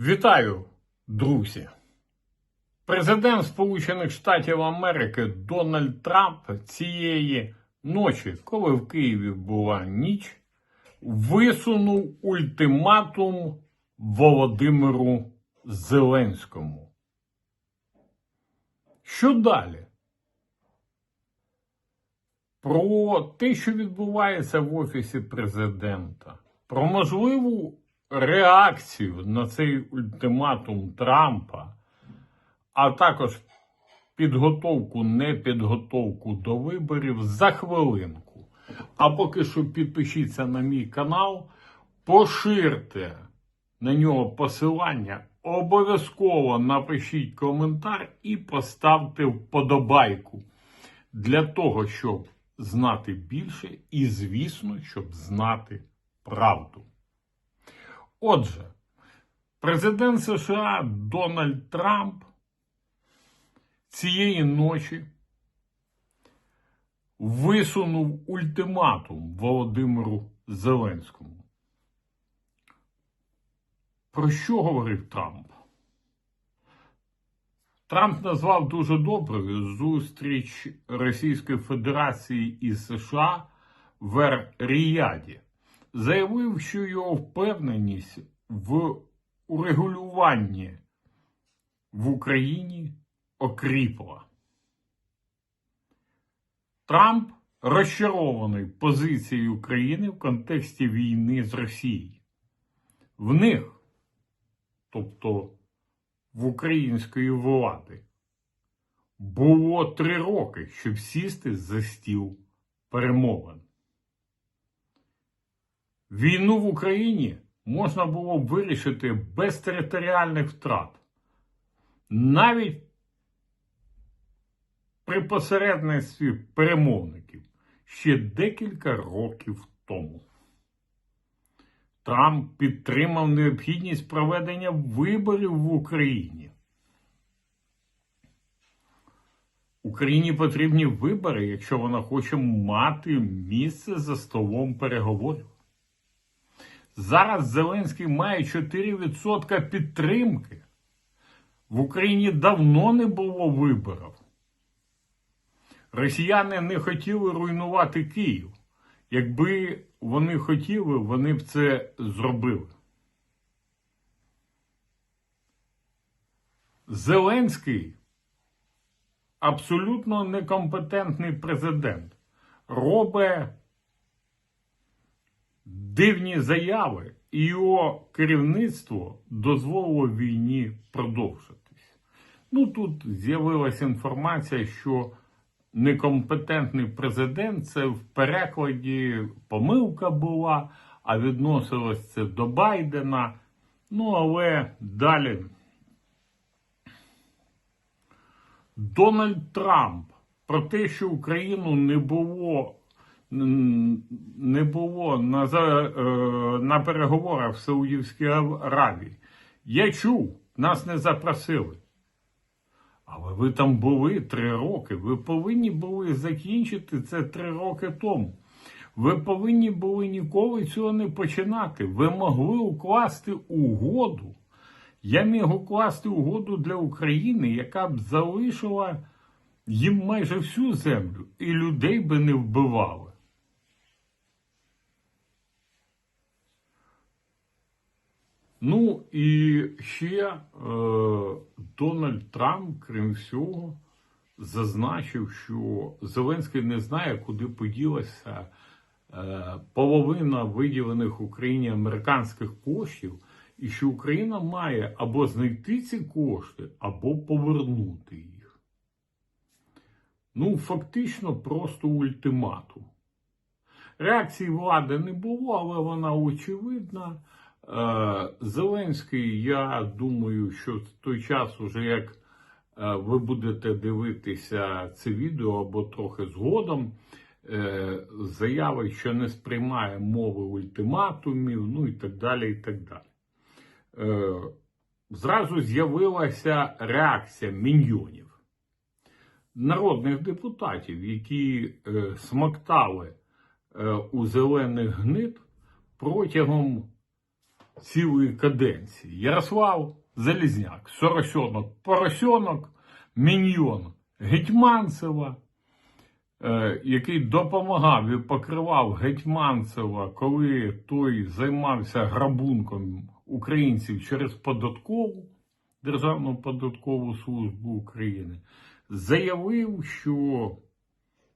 Вітаю, друзі! Президент Сполучених Штатів Америки Дональд Трамп цієї ночі, коли в Києві була ніч, висунув ультиматум Володимиру Зеленському. Що далі? Про те, що відбувається в Офісі президента, про можливу реакцію на цей ультиматум Трампа, а також підготовку, непідготовку до виборів за хвилинку. А поки що підпишіться на мій канал, поширте на нього посилання, обов'язково напишіть коментар і поставте вподобайку для того, щоб знати більше і, звісно, щоб знати правду. Отже, президент США Дональд Трамп цієї ночі висунув ультиматум Володимиру Зеленському. Про що говорив Трамп? Трамп назвав дуже доброю зустріч Російської Федерації і США в Ріяді. Заявив, що його впевненість в урегулюванні в Україні окріпла. Трамп розчарований позицією України в контексті війни з Росією. В них, тобто в української влади, було три роки, щоб сісти за стіл перемовин. Війну в Україні можна було б вирішити без територіальних втрат. Навіть при посередництві перемовників ще декілька років тому. Трамп підтримав необхідність проведення виборів в Україні. Україні потрібні вибори, якщо вона хоче мати місце за столом переговорів. Зараз Зеленський має 4% підтримки. В Україні давно не було виборів. Росіяни не хотіли руйнувати Київ. Якби вони хотіли, вони б це зробили. Зеленський абсолютно некомпетентний президент. Робить дивні заяви, і його керівництво дозволило війні продовжитись. Ну тут з'явилася інформація, що некомпетентний президент це в перекладі помилка була, а відносилось це до Байдена. Ну, але далі. Дональд Трамп про те, що Україну не було не було на е, на переговорах в Саудівській Аравії. Я чув, нас не запросили. Але ви там були три роки. Ви повинні були закінчити це три роки тому. Ви повинні були ніколи цього не починати. Ви могли укласти угоду. Я міг укласти угоду для України, яка б залишила їм майже всю землю, і людей би не вбивали. Ну і ще е, Дональд Трамп, крім всього, зазначив, що Зеленський не знає, куди поділася е, половина виділених Україні американських коштів, і що Україна має або знайти ці кошти, або повернути їх. Ну, фактично, просто ультиматум. Реакції влади не було, але вона очевидна. Е, Зеленський, я думаю, що в той час, уже як е, ви будете дивитися це відео або трохи згодом, е, заявить, що не сприймає мови ультиматумів, ну і так далі. і так далі. Зразу з'явилася реакція міньйонів, народних депутатів, які смоктали у зелених гнид протягом цілої каденції. Ярослав Залізняк, Соросьонок, Поросьонок, Міньйон Гетьманцева, е, який допомагав і покривав Гетьманцева, коли той займався грабунком українців через податкову, Державну податкову службу України, заявив, що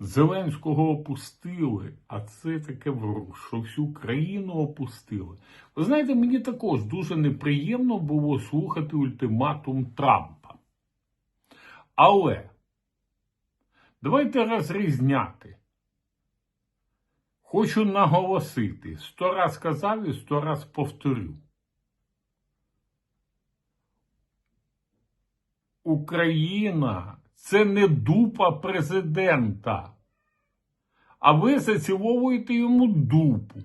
Зеленського опустили, а це таке вру, що всю країну опустили. Ви знаєте, мені також дуже неприємно було слухати ультиматум Трампа. Але давайте розрізняти. Хочу наголосити, сто раз сказав і сто раз повторю. Україна це не дупа президента. А ви заціловуєте йому дупу.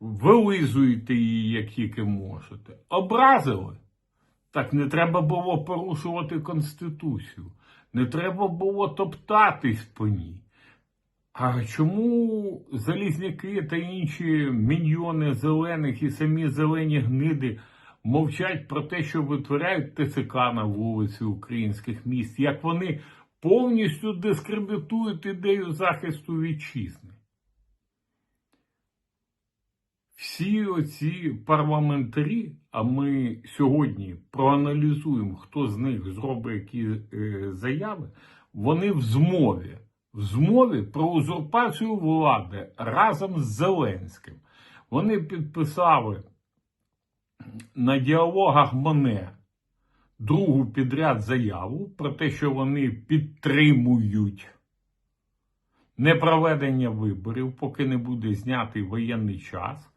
Вилизуєте її, як тільки можете. Образили? Так не треба було порушувати Конституцію. Не треба було топтатись по ній. А чому залізняки та інші міньйони зелених і самі зелені гниди мовчать про те, що витворяють ТЦК на вулиці українських міст, як вони повністю дискредитують ідею захисту вітчизни? Всі оці парламентарі, а ми сьогодні проаналізуємо, хто з них зробить які е, заяви, вони в змові. В змові про узурпацію влади разом з Зеленським. Вони підписали на діалогах Моне другу підряд заяву про те, що вони підтримують непроведення виборів, поки не буде знятий воєнний час.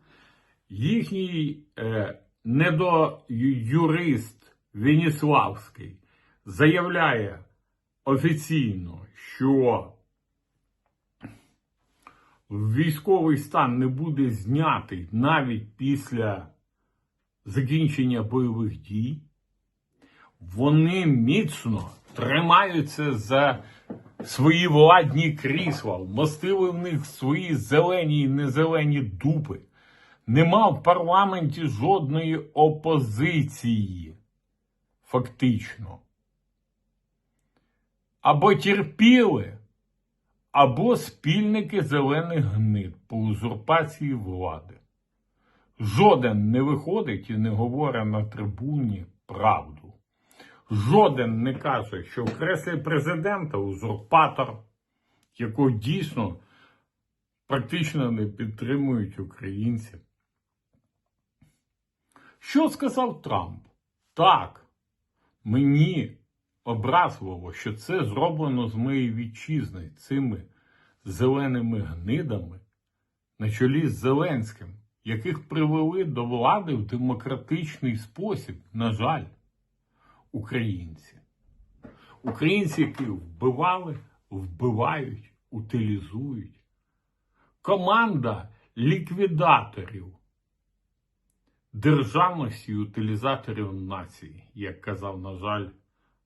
Їхній е, недоюрист Веніславський заявляє офіційно, що військовий стан не буде знятий навіть після закінчення бойових дій. Вони міцно тримаються за свої владні крісла, вмостили в них свої зелені і незелені дупи. Нема в парламенті жодної опозиції, фактично. Або терпіли, або спільники зелених гнид по узурпації влади. Жоден не виходить і не говорить на трибуні правду. Жоден не каже, що в креслі президента узурпатор, якого дійсно практично не підтримують українці. Що сказав Трамп? Так, мені образливо, що це зроблено з моєї вітчизни цими зеленими гнидами на чолі з Зеленським, яких привели до влади в демократичний спосіб, на жаль, українці. Українці, які вбивали, вбивають, утилізують. Команда ліквідаторів державності і утилізаторів нації, як казав, на жаль,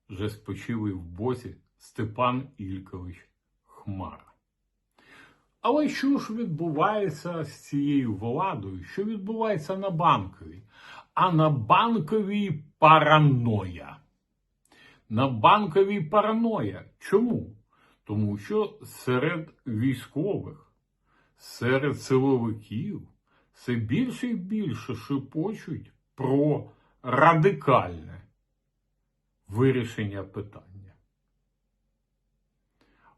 вже спочилий в бозі Степан Ількович Хмара. Але що ж відбувається з цією владою? Що відбувається на банковій? А на банковій параноя. На банковій параноя. Чому? Тому що серед військових, серед силовиків все більше і більше шепочуть про радикальне вирішення питання.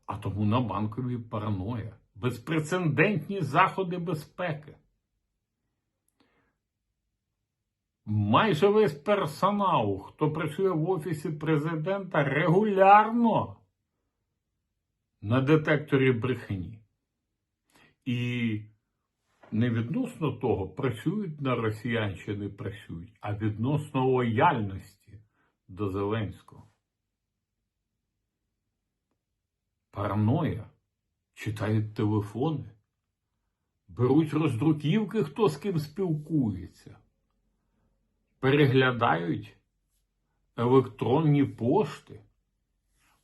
А тому на банковій параноя безпрецедентні заходи безпеки. Майже весь персонал, хто працює в Офісі президента, регулярно на детекторі брехні. І не відносно того, працюють на росіян чи не працюють, а відносно лояльності до Зеленського. Параноя. Читають телефони, беруть роздруківки, хто з ким спілкується, переглядають електронні пошти,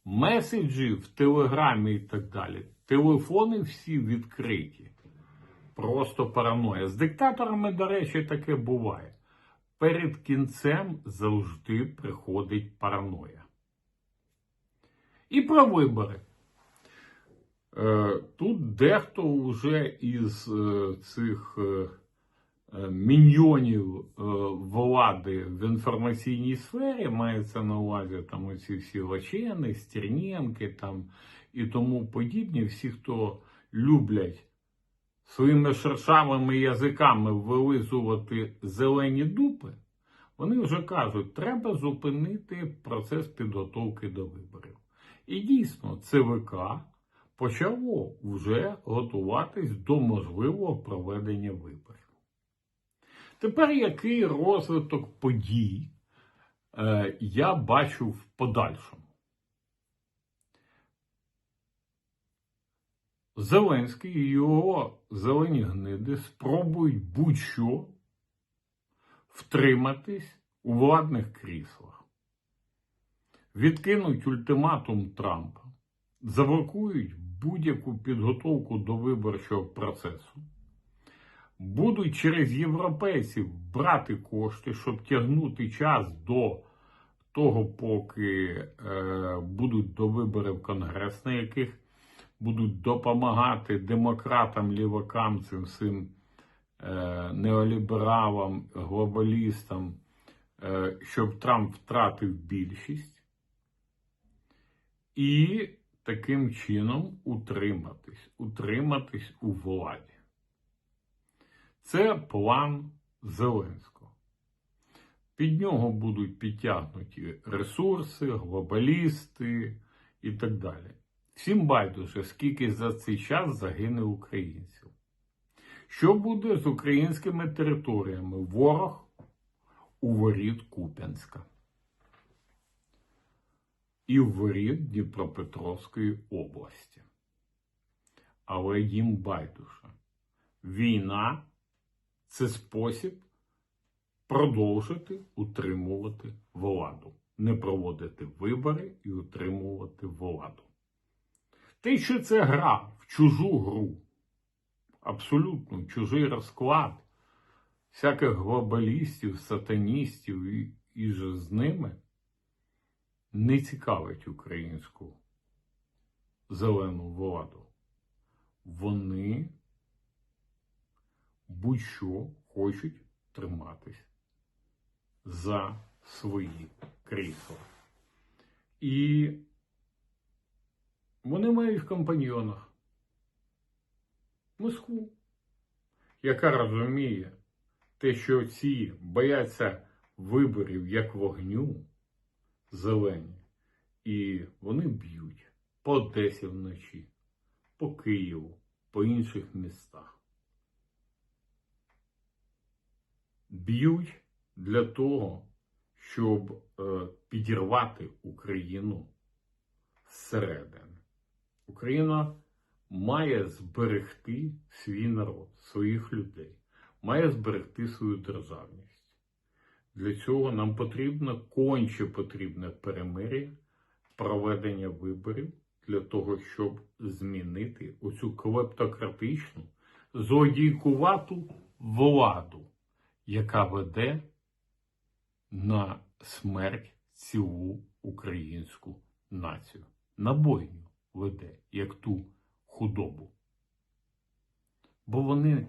меседжі в Телеграмі і так далі. Телефони всі відкриті. просто параноя. З диктаторами, до речі, таке буває. Перед кінцем завжди приходить параноя. І про вибори. Е, Тут дехто вже із е, цих е, міньйонів влади в інформаційній сфері мається на увазі там оці всі Лачени, Стерненки там і тому подібні, всі, хто люблять своїми шершавими язиками вилизувати зелені дупи, вони вже кажуть, треба зупинити процес підготовки до виборів. І дійсно, ЦВК почало вже готуватись до можливого проведення виборів. Тепер який розвиток подій е, я бачу в подальшому? Зеленський і його зелені гниди спробують будь-що втриматись у владних кріслах, відкинуть ультиматум Трампа, заблокують будь-яку підготовку до виборчого процесу, будуть через європейців брати кошти, щоб тягнути час до того, поки е, будуть до виборів Конгрес, на яких будуть допомагати демократам, лівакам, цим всім е, неолібералам, глобалістам, е, щоб Трамп втратив більшість. І таким чином утриматись, утриматись у владі. Це план Зеленського. Під нього будуть підтягнуті ресурси, глобалісти і так далі. Всім байдуже, скільки за цей час загине українців. Що буде з українськими територіями? Ворог у воріт Куп'янська і в воріт Дніпропетровської області. Але їм байдуже. Війна це спосіб продовжити утримувати владу, не проводити вибори і утримувати владу. Те, що це гра в чужу гру, абсолютно чужий розклад всяких глобалістів, сатаністів і, і же з ними не цікавить українську зелену владу. Вони будь-що хочуть триматись за свої крісла. І вони мають в компаньйонах Москву, яка розуміє те, що ці бояться виборів як вогню зелені, і вони б'ють по Одесі вночі, по Києву, по інших містах. Б'ють для того, щоб е, підірвати Україну зсередини. Україна має зберегти свій народ, своїх людей, має зберегти свою державність. Для цього нам потрібно конче потрібне перемир'я, проведення виборів для того, щоб змінити оцю клептократичну, злодійкувату владу, яка веде на смерть цілу українську націю. На бойню веде, як ту худобу. Бо вони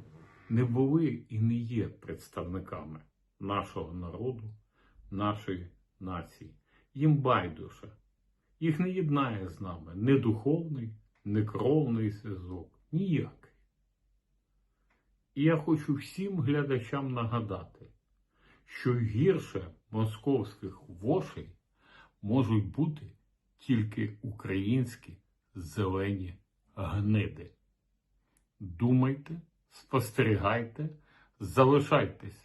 не були і не є представниками нашого народу, нашої нації. Їм байдуже. Їх не єднає з нами не духовний, не кровний зв'язок, ніякий. І я хочу всім глядачам нагадати, що гірше московських вошей можуть бути тільки українські зелені гниди. Думайте, спостерігайте, залишайтесь